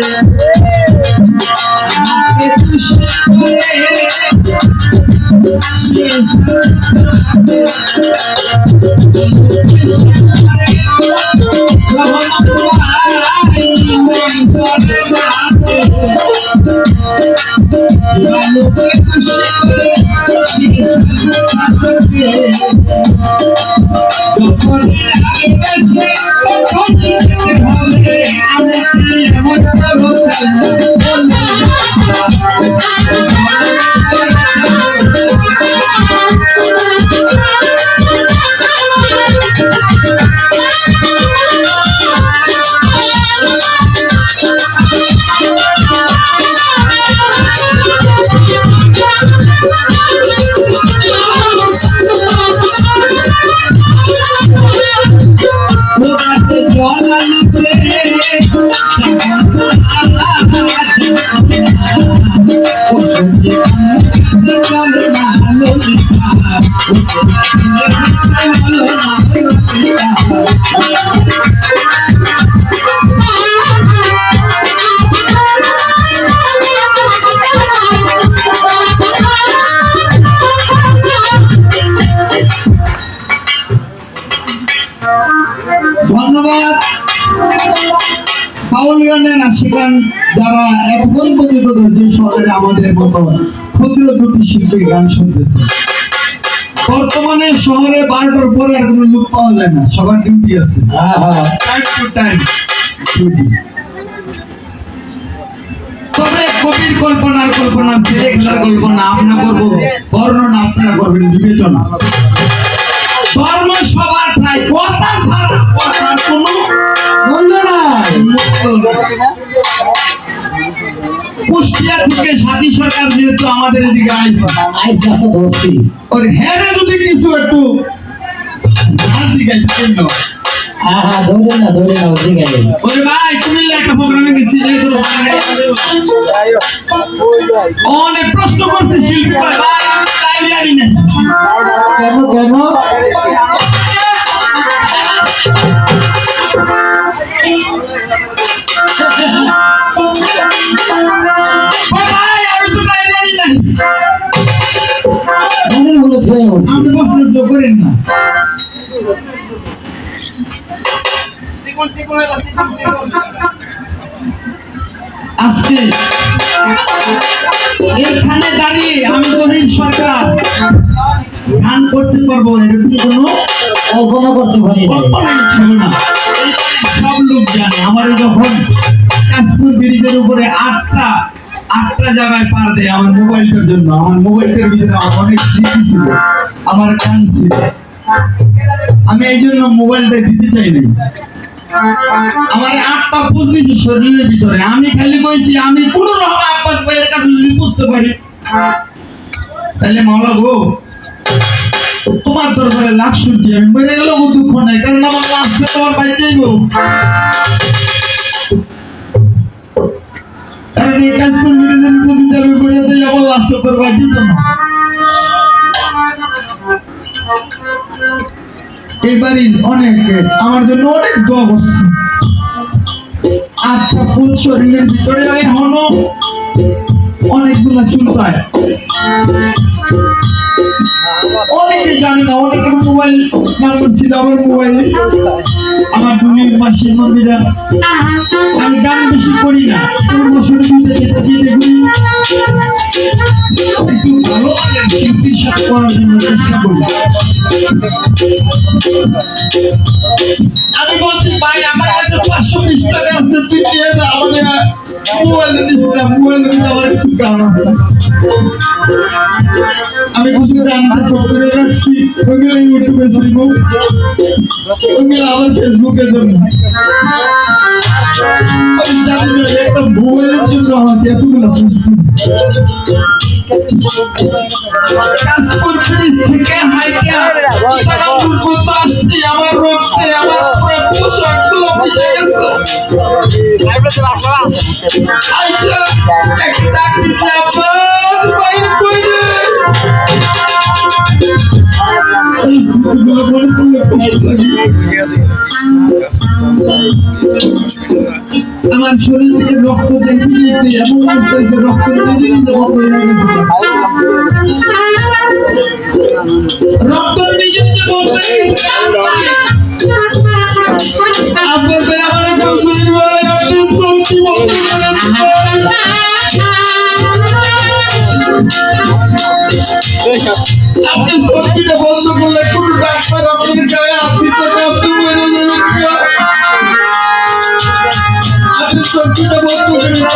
বা দাম ধন্যবাদ। বাউল গানের নাচিকান যারা এখন পর্যন্ত আমাদের মতো ক্ষুদ্র দুটি শিল্পী গান শুনতেছে। বর্তমানে শহরে বারোটার পরে আর কোনো লোক পাওয়া যায় না, সবার ডিউটি আছে। টাইম টু টাইম ডিউটি কবির কল্পনার কল্পনা ছেলে কল্পনা আপনা করব বর্ণনা, আপনারা করবেন বিবেচনা। কুষ্টিয়া থেকে সাথী সরকার যেহেতু আমাদের এদিকে আইসা তো ধরছি ওর হ্যারে যদি কিছু একটু আহা ধরে না ধরে না? ওদিকে গেলে ওরে ভাই তুমি একটা প্রোগ্রামে গেছি এই তো অনেক প্রশ্ন করছে শিল্পী ভাই, আমি তাই জানি না। কেন কেন? আজকে এখানে দাঁড়িয়ে আমি তহিন সরকার গান করতে পারব এরকম কোনো কল্পনা করতে পারি ছিল না। সব লোক জানে আমার যখন কাশপুর ব্রিজের উপরে আটটা আটটা জায়গায় পার দেয় আমার মোবাইলটার জন্য। আমার মোবাইলটার ভিতরে আমার অনেক স্মৃতি ছিল আমার গান ছিল। আমি এই জন্য মোবাইলটা দিতে চাই নাই আমার আটটা বুঝতেছি শরীরের ভিতরে। আমি খালি কইছি আমি কোন রকম আব্বাস ভাইয়ের কাছে যদি বুঝতে পারি, তাহলে মাওলা গো, তোমার দরবারে লাখ শুনছি। আমি মরে কোনো দুঃখ নাই, কারণ আমার লাশটা তোমার যাইব। কারণ এই কাজ প্রতি যাবে আমার তোর না। এই বাড়ির অনেক আমার জন্য অনেক দোয়া করছে। আটটা ফুল শরীরের ভিতরে এখনও অনেকগুলো চুল পায়। অনেকে জানি না মোবাইল নাম্বার ছিল আমার মোবাইলে আমার দুনির মাসের মন্দিরা আমি গান বেশি করি না তোর বছর ভালো শিল্পীর সাথে আমি বলছি, ভাই, আমার কাছে পাঁচশো বিশ টাকা আছে, তুই আমাদের আমি কিছু গানটা করে রাখছি ওগুলো ইউটিউবে দিব ওগুলো আমার ফেসবুকে দেবো আমি জানি জন্য আমাকে এতগুলো প্রশ্ন কাশপুর ব্রিজ থেকে চিটাগাং আমার রক্তে আমার পোশাকগুলো আমার শরীর থেকে রক্ত দেখতে এমন রক্ত রক্ত আপনি সত্যিটা বন্ধ করলে কোনো ডাক্তার আপনার গায়ে হাত দিতে না। আপনি মেরে দেবেন আপনি সত্যিটা বন্ধ করে না।